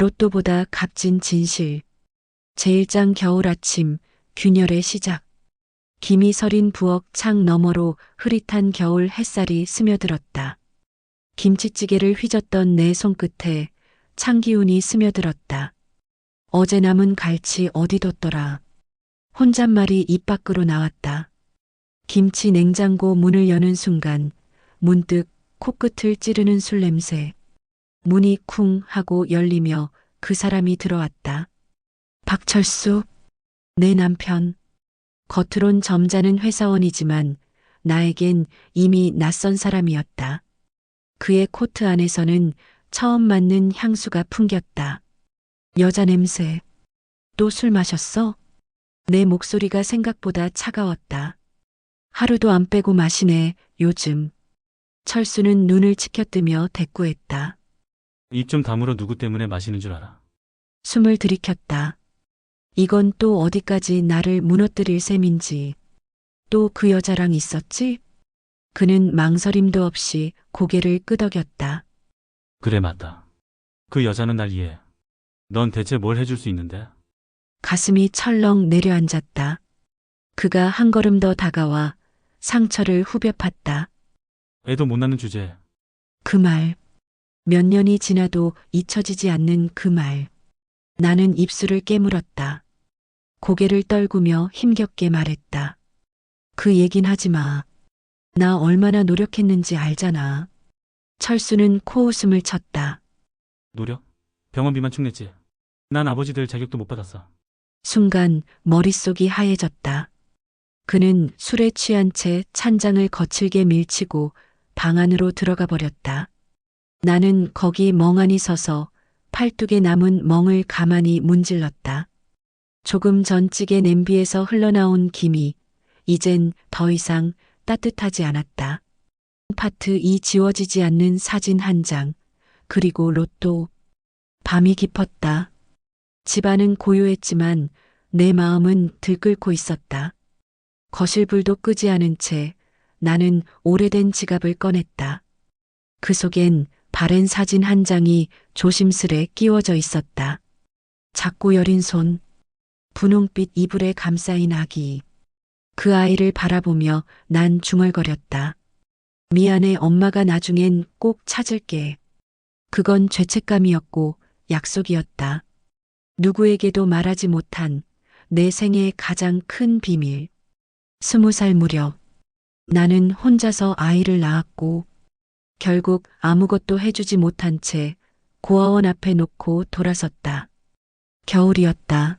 로또보다 값진 진실. 제1장 겨울 아침, 균열의 시작. 김이 서린 부엌 창 너머로 흐릿한 겨울 햇살이 스며들었다. 김치찌개를 휘젓던 내 손끝에 찬 기운이 스며들었다. 어제 남은 갈치 어디 뒀더라. 혼잣말이 입 밖으로 나왔다. 김치 냉장고 문을 여는 순간 문득 코끝을 찌르는 술 냄새. 문이 쿵 하고 열리며 그 사람이 들어왔다. 박철수, 내 남편. 겉으론 점잖은 회사원이지만 나에겐 이미 낯선 사람이었다. 그의 코트 안에서는 처음 맞는 향수가 풍겼다. 여자 냄새. 또 술 마셨어? 내 목소리가 생각보다 차가웠다. 하루도 안 빼고 마시네, 요즘. 철수는 눈을 치켜뜨며 대꾸했다. 입 좀 다물어 누구 때문에 마시는 줄 알아. 숨을 들이켰다. 이건 또 어디까지 나를 무너뜨릴 셈인지. 또 그 여자랑 있었지? 그는 망설임도 없이 고개를 끄덕였다. 그래 맞다. 그 여자는 날 이해해. 넌 대체 뭘 해줄 수 있는데? 가슴이 철렁 내려앉았다. 그가 한 걸음 더 다가와 상처를 후벼 팠다. 애도 못 낳는 주제에 그 말. 몇 년이 지나도 잊혀지지 않는 그 말. 나는 입술을 깨물었다. 고개를 떨구며 힘겹게 말했다. 그 얘긴 하지 마. 나 얼마나 노력했는지 알잖아. 철수는 코웃음을 쳤다. 노력? 병원비만 축냈지. 난 아버지 될 자격도 못 받았어. 순간 머릿속이 하얘졌다. 그는 술에 취한 채 찬장을 거칠게 밀치고 방 안으로 들어가 버렸다. 나는 거기 멍하니 서서 팔뚝에 남은 멍을 가만히 문질렀다. 조금 전 찌개 냄비에서 흘러나온 김이 이젠 더 이상 따뜻하지 않았다. 파트 이 지워지지 않는 사진 한 장, 그리고 로또. 밤이 깊었다. 집안은 고요했지만 내 마음은 들끓고 있었다. 거실 불도 끄지 않은 채 나는 오래된 지갑을 꺼냈다. 그 속엔 바랜 사진 한 장이 조심스레 끼워져 있었다. 작고 여린 손, 분홍빛 이불에 감싸인 아기. 그 아이를 바라보며 난 중얼거렸다. 미안해 엄마가 나중엔 꼭 찾을게. 그건 죄책감이었고 약속이었다. 누구에게도 말하지 못한 내 생의 가장 큰 비밀. 스무 살 무렵 나는 혼자서 아이를 낳았고 결국 아무것도 해주지 못한 채 고아원 앞에 놓고 돌아섰다. 겨울이었다.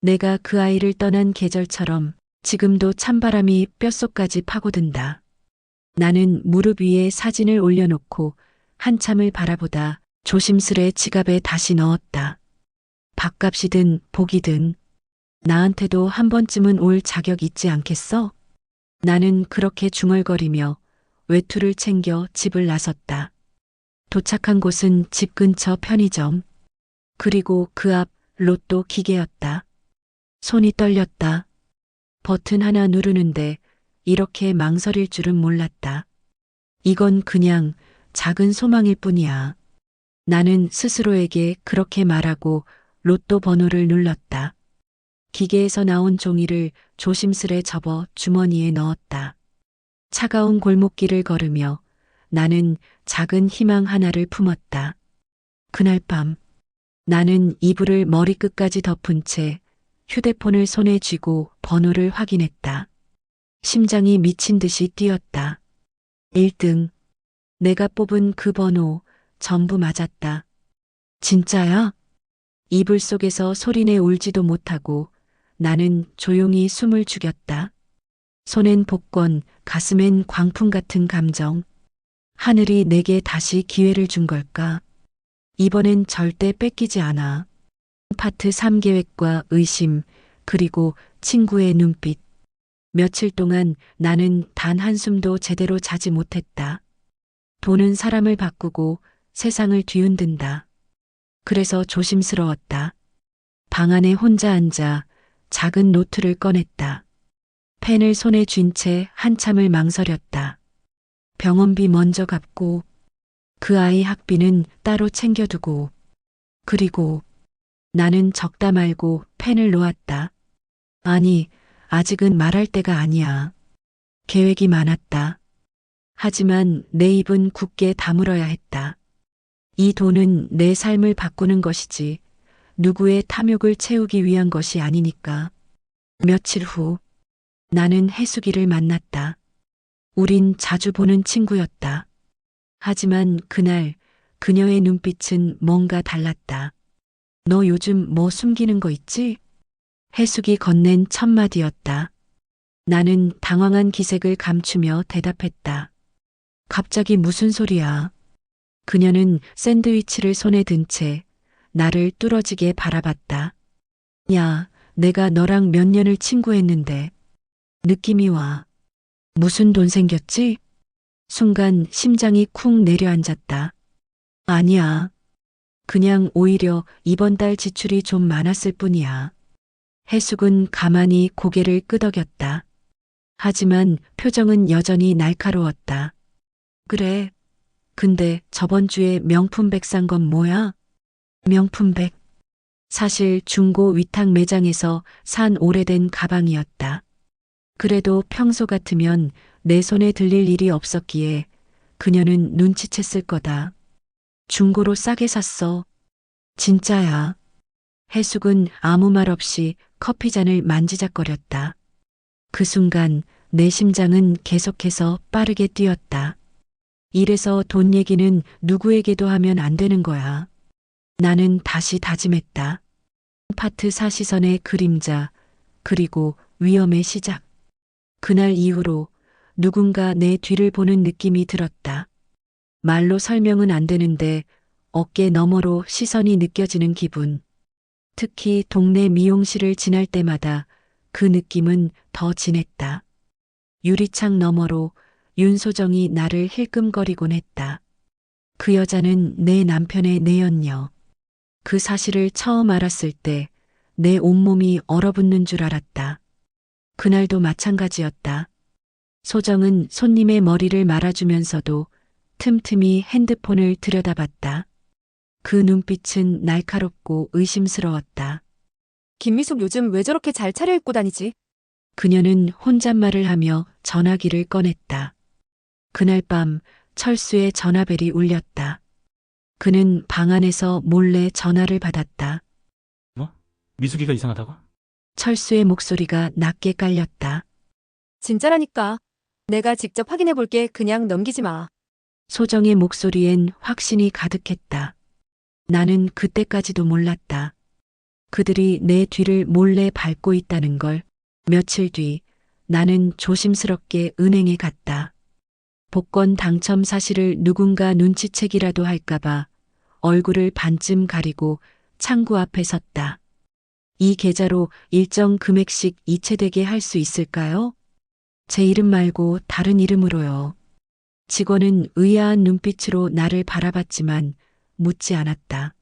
내가 그 아이를 떠난 계절처럼 지금도 찬바람이 뼛속까지 파고든다. 나는 무릎 위에 사진을 올려놓고 한참을 바라보다 조심스레 지갑에 다시 넣었다. 밥값이든 복이든 나한테도 한 번쯤은 올 자격 있지 않겠어? 나는 그렇게 중얼거리며 외투를 챙겨 집을 나섰다. 도착한 곳은 집 근처 편의점. 그리고 그 앞 로또 기계였다. 손이 떨렸다. 버튼 하나 누르는데 이렇게 망설일 줄은 몰랐다. 이건 그냥 작은 소망일 뿐이야. 나는 스스로에게 그렇게 말하고 로또 번호를 눌렀다. 기계에서 나온 종이를 조심스레 접어 주머니에 넣었다. 차가운 골목길을 걸으며 나는 작은 희망 하나를 품었다. 그날 밤 나는 이불을 머리끝까지 덮은 채 휴대폰을 손에 쥐고 번호를 확인했다. 심장이 미친 듯이 뛰었다. 1등. 내가 뽑은 그 번호 전부 맞았다. 진짜야? 이불 속에서 소리내 울지도 못하고 나는 조용히 숨을 죽였다. 손엔 복권, 가슴엔 광풍 같은 감정. 하늘이 내게 다시 기회를 준 걸까? 이번엔 절대 뺏기지 않아. 파트 3계획과 의심, 그리고 친구의 눈빛. 며칠 동안 나는 단 한숨도 제대로 자지 못했다. 돈은 사람을 바꾸고 세상을 뒤흔든다. 그래서 조심스러웠다. 방 안에 혼자 앉아 작은 노트를 꺼냈다. 펜을 손에 쥔 채 한참을 망설였다. 병원비 먼저 갚고 그 아이 학비는 따로 챙겨두고 그리고 나는 적다 말고 펜을 놓았다. 아니, 아직은 말할 때가 아니야. 계획이 많았다. 하지만 내 입은 굳게 다물어야 했다. 이 돈은 내 삶을 바꾸는 것이지 누구의 탐욕을 채우기 위한 것이 아니니까. 며칠 후 나는 해수기를 만났다. 우린 자주 보는 친구였다. 하지만 그날 그녀의 눈빛은 뭔가 달랐다. 너 요즘 뭐 숨기는 거 있지? 해숙이 건넨 첫마디였다. 나는 당황한 기색을 감추며 대답했다. 갑자기 무슨 소리야? 그녀는 샌드위치를 손에 든 채 나를 뚫어지게 바라봤다. 야, 내가 너랑 몇 년을 친구했는데 느낌이 와. 무슨 돈 생겼지? 순간 심장이 쿵 내려앉았다. 아니야. 그냥 오히려 이번 달 지출이 좀 많았을 뿐이야. 해숙은 가만히 고개를 끄덕였다. 하지만 표정은 여전히 날카로웠다. 그래. 근데 저번 주에 명품백 산 건 뭐야? 명품백. 사실 중고 위탁 매장에서 산 오래된 가방이었다. 그래도 평소 같으면 내 손에 들릴 일이 없었기에 그녀는 눈치챘을 거다. 중고로 싸게 샀어. 진짜야. 해숙은 아무 말 없이 커피잔을 만지작거렸다. 그 순간 내 심장은 계속해서 빠르게 뛰었다. 이래서 돈 얘기는 누구에게도 하면 안 되는 거야. 나는 다시 다짐했다. 파트 사시선의 그림자, 그리고 위험의 시작. 그날 이후로 누군가 내 뒤를 보는 느낌이 들었다. 말로 설명은 안 되는데 어깨 너머로 시선이 느껴지는 기분. 특히 동네 미용실을 지날 때마다 그 느낌은 더 진했다. 유리창 너머로 윤소정이 나를 힐끔거리곤 했다. 그 여자는 내 남편의 내연녀. 그 사실을 처음 알았을 때 내 온몸이 얼어붙는 줄 알았다. 그날도 마찬가지였다. 소정은 손님의 머리를 말아주면서도 틈틈이 핸드폰을 들여다봤다. 그 눈빛은 날카롭고 의심스러웠다. 김미숙 요즘 왜 저렇게 잘 차려입고 다니지? 그녀는 혼잣말을 하며 전화기를 꺼냈다. 그날 밤 철수의 전화벨이 울렸다. 그는 방 안에서 몰래 전화를 받았다. 미숙이가 이상하다고? 철수의 목소리가 낮게 깔렸다. 진짜라니까. 내가 직접 확인해 볼게. 그냥 넘기지 마. 소정의 목소리엔 확신이 가득했다. 나는 그때까지도 몰랐다. 그들이 내 뒤를 몰래 밟고 있다는 걸. 며칠 뒤 나는 조심스럽게 은행에 갔다. 복권 당첨 사실을 누군가 눈치채기라도 할까봐 얼굴을 반쯤 가리고 창구 앞에 섰다. 이 계좌로 일정 금액씩 이체되게 할 수 있을까요? 제 이름 말고 다른 이름으로요. 직원은 의아한 눈빛으로 나를 바라봤지만 묻지 않았다.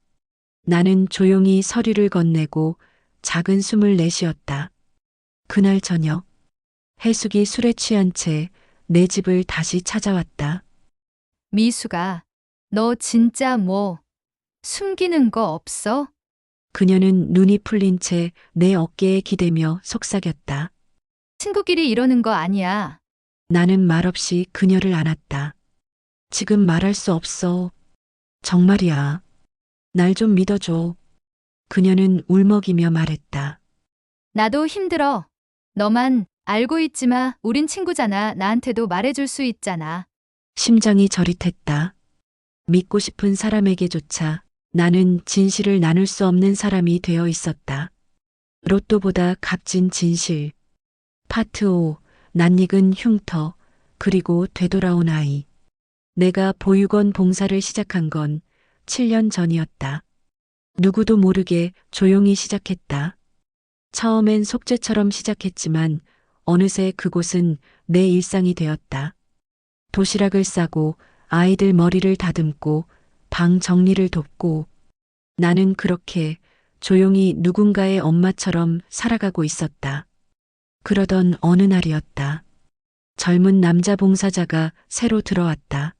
나는 조용히 서류를 건네고 작은 숨을 내쉬었다. 그날 저녁, 해숙이 술에 취한 채 내 집을 다시 찾아왔다. 미수가, 너 진짜 뭐, 숨기는 거 없어? 그녀는 눈이 풀린 채 내 어깨에 기대며 속삭였다. 친구끼리 이러는 거 아니야. 나는 말없이 그녀를 안았다. 지금 말할 수 없어. 정말이야. 날 좀 믿어줘. 그녀는 울먹이며 말했다. 나도 힘들어. 너만 알고 있지 마. 우린 친구잖아. 나한테도 말해줄 수 있잖아. 심장이 저릿했다. 믿고 싶은 사람에게조차 나는 진실을 나눌 수 없는 사람이 되어 있었다. 로또보다 값진 진실. 파트 5. 낯익은 흉터. 그리고 되돌아온 아이. 내가 보육원 봉사를 시작한 건 7년 전이었다. 누구도 모르게 조용히 시작했다. 처음엔 속죄처럼 시작했지만 어느새 그곳은 내 일상이 되었다. 도시락을 싸고 아이들 머리를 다듬고 방 정리를 돕고 나는 그렇게 조용히 누군가의 엄마처럼 살아가고 있었다. 그러던 어느 날이었다. 젊은 남자 봉사자가 새로 들어왔다.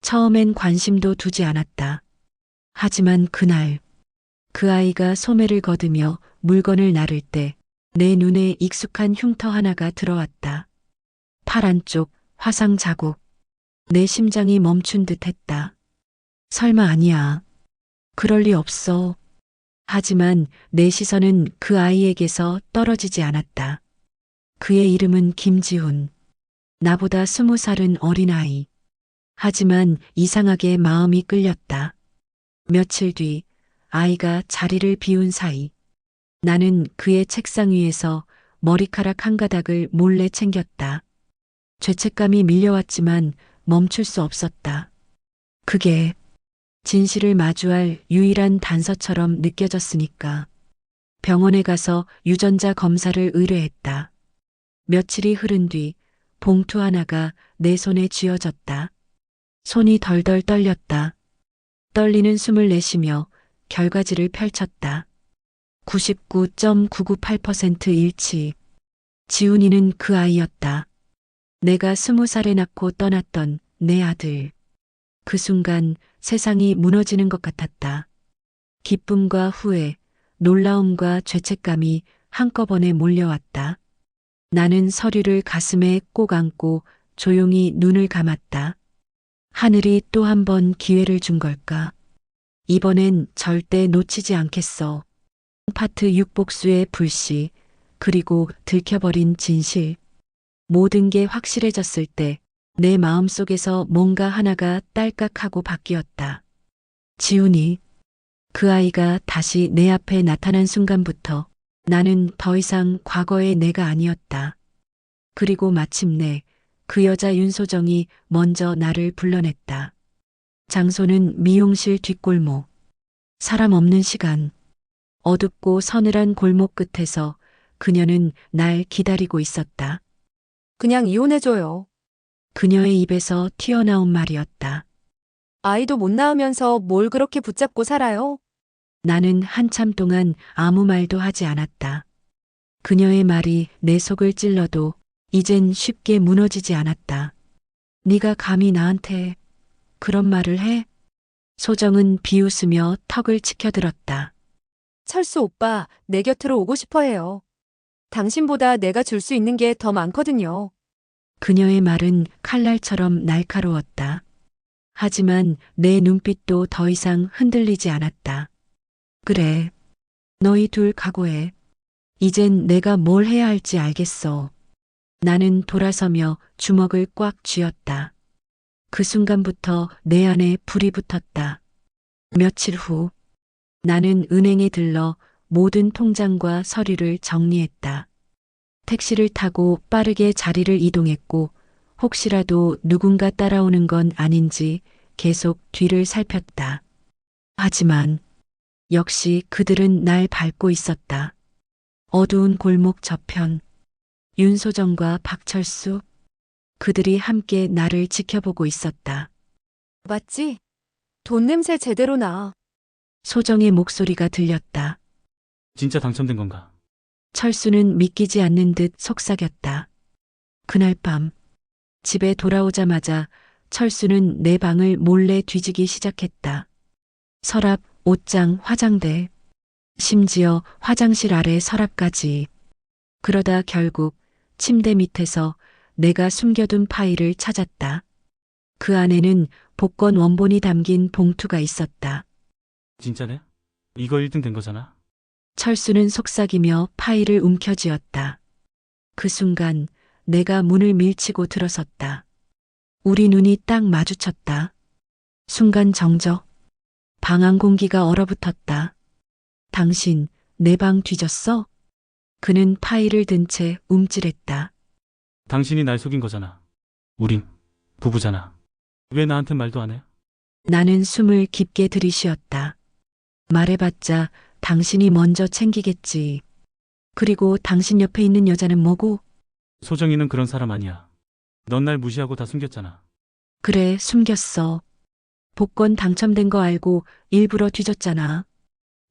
처음엔 관심도 두지 않았다. 하지만 그날 그 아이가 소매를 거두며 물건을 나를 때 내 눈에 익숙한 흉터 하나가 들어왔다. 팔 안쪽 화상 자국. 내 심장이 멈춘 듯 했다. 설마 아니야. 그럴 리 없어. 하지만 내 시선은 그 아이에게서 떨어지지 않았다. 그의 이름은 김지훈. 나보다 스무 살은 어린아이. 하지만 이상하게 마음이 끌렸다. 며칠 뒤 아이가 자리를 비운 사이 나는 그의 책상 위에서 머리카락 한 가닥을 몰래 챙겼다. 죄책감이 밀려왔지만 멈출 수 없었다. 그게 진실을 마주할 유일한 단서처럼 느껴졌으니까. 병원에 가서 유전자 검사를 의뢰했다. 며칠이 흐른 뒤 봉투 하나가 내 손에 쥐어졌다. 손이 덜덜 떨렸다. 떨리는 숨을 내쉬며 결과지를 펼쳤다. 99.998% 일치. 지훈이는 그 아이였다. 내가 스무 살에 낳고 떠났던 내 아들. 그 순간 세상이 무너지는 것 같았다. 기쁨과 후회, 놀라움과 죄책감이 한꺼번에 몰려왔다. 나는 서류를 가슴에 꼭 안고 조용히 눈을 감았다. 하늘이 또 한 번 기회를 준 걸까? 이번엔 절대 놓치지 않겠어. 파트 육복수의 불씨, 그리고 들켜버린 진실. 모든 게 확실해졌을 때 내 마음속에서 뭔가 하나가 딸깍하고 바뀌었다. 지훈이 그 아이가 다시 내 앞에 나타난 순간부터 나는 더 이상 과거의 내가 아니었다. 그리고 마침내 그 여자 윤소정이 먼저 나를 불러냈다. 장소는 미용실 뒷골목. 사람 없는 시간. 어둡고 서늘한 골목 끝에서 그녀는 날 기다리고 있었다. 그냥 이혼해줘요. 그녀의 입에서 튀어나온 말이었다. 아이도 못 낳으면서 뭘 그렇게 붙잡고 살아요? 나는 한참 동안 아무 말도 하지 않았다. 그녀의 말이 내 속을 찔러도 이젠 쉽게 무너지지 않았다. 네가 감히 나한테 그런 말을 해? 소정은 비웃으며 턱을 치켜들었다. 철수 오빠, 내 곁으로 오고 싶어 해요. 당신보다 내가 줄 수 있는 게 더 많거든요. 그녀의 말은 칼날처럼 날카로웠다. 하지만 내 눈빛도 더 이상 흔들리지 않았다. 그래. 너희 둘 각오해. 이젠 내가 뭘 해야 할지 알겠어. 나는 돌아서며 주먹을 꽉 쥐었다. 그 순간부터 내 안에 불이 붙었다. 며칠 후 나는 은행에 들러 모든 통장과 서류를 정리했다. 택시를 타고 빠르게 자리를 이동했고 혹시라도 누군가 따라오는 건 아닌지 계속 뒤를 살폈다. 하지만 역시 그들은 날 밟고 있었다. 어두운 골목 저편. 윤소정과 박철수. 그들이 함께 나를 지켜보고 있었다. 맞지? 돈 냄새 제대로 나. 소정의 목소리가 들렸다. 진짜 당첨된 건가? 철수는 믿기지 않는 듯 속삭였다. 그날 밤 집에 돌아오자마자 철수는 내 방을 몰래 뒤지기 시작했다. 서랍, 옷장, 화장대, 심지어 화장실 아래 서랍까지. 그러다 결국 침대 밑에서 내가 숨겨둔 파일을 찾았다. 그 안에는 복권 원본이 담긴 봉투가 있었다. 진짜네? 이거 1등 된 거잖아. 철수는 속삭이며 파일을 움켜쥐었다. 그 순간 내가 문을 밀치고 들어섰다. 우리 눈이 딱 마주쳤다. 순간 정적. 방안 공기가 얼어붙었다. 당신 내 방 뒤졌어? 그는 파일을 든 채 움찔했다. 당신이 날 속인 거잖아. 우린 부부잖아. 왜 나한테 말도 안 해? 나는 숨을 깊게 들이쉬었다. 말해봤자 당신이 먼저 챙기겠지. 그리고 당신 옆에 있는 여자는 뭐고? 소정이는 그런 사람 아니야. 넌 날 무시하고 다 숨겼잖아. 그래, 숨겼어. 복권 당첨된 거 알고 일부러 뒤졌잖아.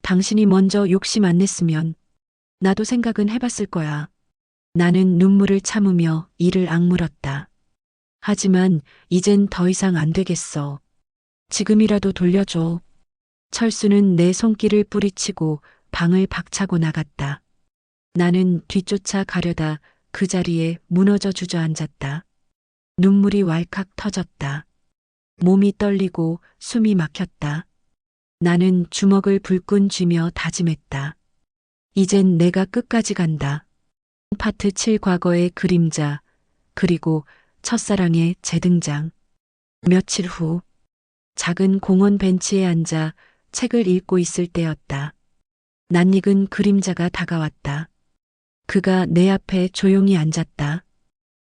당신이 먼저 욕심 안 냈으면 나도 생각은 해봤을 거야. 나는 눈물을 참으며 이를 악물었다. 하지만 이젠 더 이상 안 되겠어. 지금이라도 돌려줘. 철수는 내 손길을 뿌리치고 방을 박차고 나갔다. 나는 뒤쫓아 가려다 그 자리에 무너져 주저앉았다. 눈물이 왈칵 터졌다. 몸이 떨리고 숨이 막혔다. 나는 주먹을 불끈 쥐며 다짐했다. 이젠 내가 끝까지 간다. 파트 7 과거의 그림자, 그리고 첫사랑의 재등장. 며칠 후, 작은 공원 벤치에 앉아 책을 읽고 있을 때였다. 낯익은 그림자가 다가왔다. 그가 내 앞에 조용히 앉았다.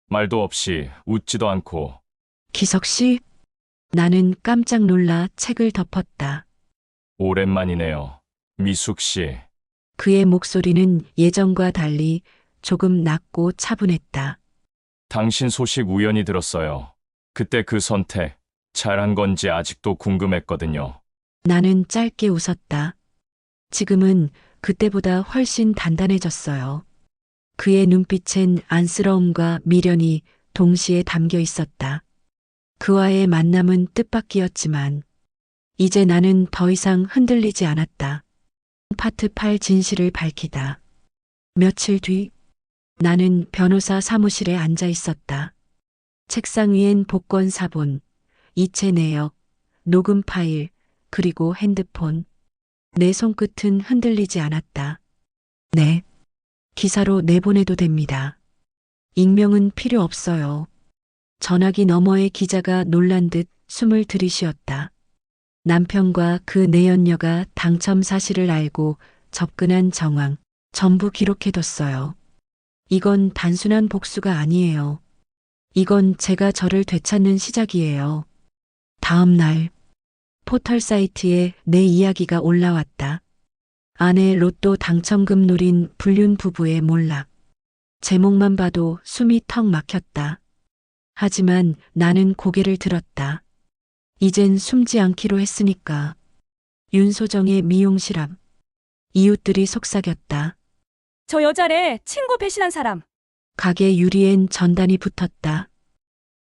말도 없이 웃지도 않고 기석 씨? 나는 깜짝 놀라 책을 덮었다. 오랜만이네요. 미숙 씨. 그의 목소리는 예전과 달리 조금 낮고 차분했다. 당신 소식 우연히 들었어요. 그때 그 선택 잘한 건지 아직도 궁금했거든요. 나는 짧게 웃었다. 지금은 그때보다 훨씬 단단해졌어요. 그의 눈빛엔 안쓰러움과 미련이 동시에 담겨 있었다. 그와의 만남은 뜻밖이었지만, 이제 나는 더 이상 흔들리지 않았다. 파트 8 진실을 밝히다. 며칠 뒤, 나는 변호사 사무실에 앉아 있었다. 책상 위엔 복권 사본, 이체 내역, 녹음 파일, 그리고 핸드폰. 내 손끝은 흔들리지 않았다. 네. 기사로 내보내도 됩니다. 익명은 필요 없어요. 전화기 너머의 기자가 놀란 듯 숨을 들이쉬었다. 남편과 그 내연녀가 당첨 사실을 알고 접근한 정황 전부 기록해뒀어요. 이건 단순한 복수가 아니에요. 이건 제가 저를 되찾는 시작이에요. 다음 날 포털 사이트에 내 이야기가 올라왔다. 아내 로또 당첨금 노린 불륜 부부의 몰락. 제목만 봐도 숨이 턱 막혔다. 하지만 나는 고개를 들었다. 이젠 숨지 않기로 했으니까. 윤소정의 미용실 앞. 이웃들이 속삭였다. 저 여자래 친구 배신한 사람. 가게 유리엔 전단이 붙었다.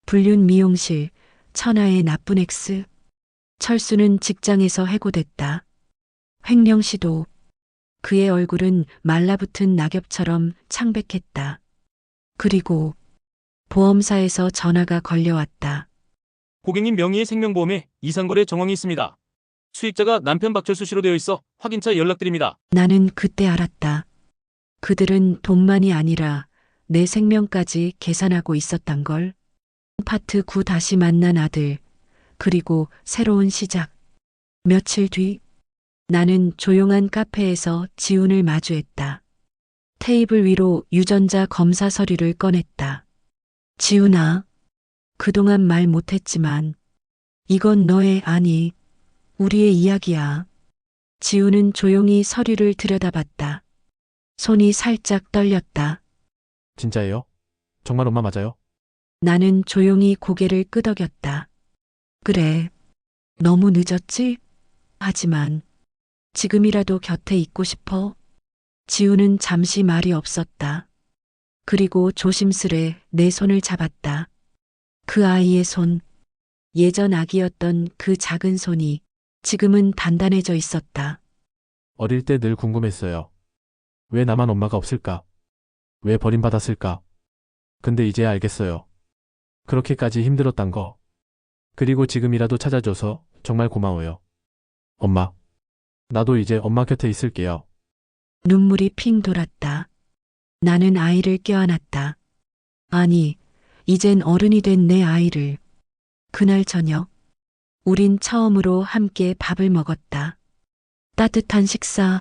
불륜 미용실, 천하의 나쁜 엑스. 철수는 직장에서 해고됐다. 횡령 시도. 그의 얼굴은 말라붙은 낙엽처럼 창백했다. 그리고 보험사에서 전화가 걸려왔다. 고객님 명의의 생명보험에 이상거래 정황이 있습니다. 수익자가 남편 박철수 씨로 되어 있어 확인차 연락드립니다. 나는 그때 알았다. 그들은 돈만이 아니라 내 생명까지 계산하고 있었단 걸. 파트 9 다시 만난 아들. 그리고 새로운 시작. 며칠 뒤 나는 조용한 카페에서 지훈을 마주했다. 테이블 위로 유전자 검사 서류를 꺼냈다. 지훈아, 그동안 말 못했지만 이건 너의 아니, 우리의 이야기야. 지훈은 조용히 서류를 들여다봤다. 손이 살짝 떨렸다. 진짜예요? 정말 엄마 맞아요? 나는 조용히 고개를 끄덕였다. 그래. 너무 늦었지? 하지만 지금이라도 곁에 있고 싶어. 지우는 잠시 말이 없었다. 그리고 조심스레 내 손을 잡았다. 그 아이의 손. 예전 아기였던 그 작은 손이 지금은 단단해져 있었다. 어릴 때 늘 궁금했어요. 왜 나만 엄마가 없을까? 왜 버림받았을까? 근데 이제 알겠어요. 그렇게까지 힘들었단 거. 그리고 지금이라도 찾아줘서 정말 고마워요. 엄마. 나도 이제 엄마 곁에 있을게요. 눈물이 핑 돌았다. 나는 아이를 껴안았다. 아니, 이젠 어른이 된 내 아이를. 그날 저녁, 우린 처음으로 함께 밥을 먹었다. 따뜻한 식사,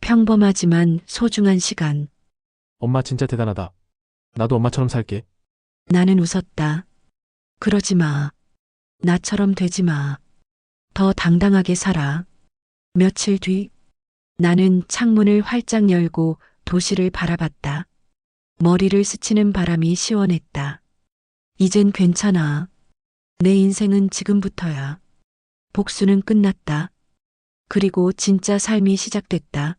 평범하지만 소중한 시간. 엄마 진짜 대단하다. 나도 엄마처럼 살게. 나는 웃었다. 그러지 마. 나처럼 되지 마. 더 당당하게 살아. 며칠 뒤, 나는 창문을 활짝 열고 도시를 바라봤다. 머리를 스치는 바람이 시원했다. 이젠 괜찮아. 내 인생은 지금부터야. 복수는 끝났다. 그리고 진짜 삶이 시작됐다.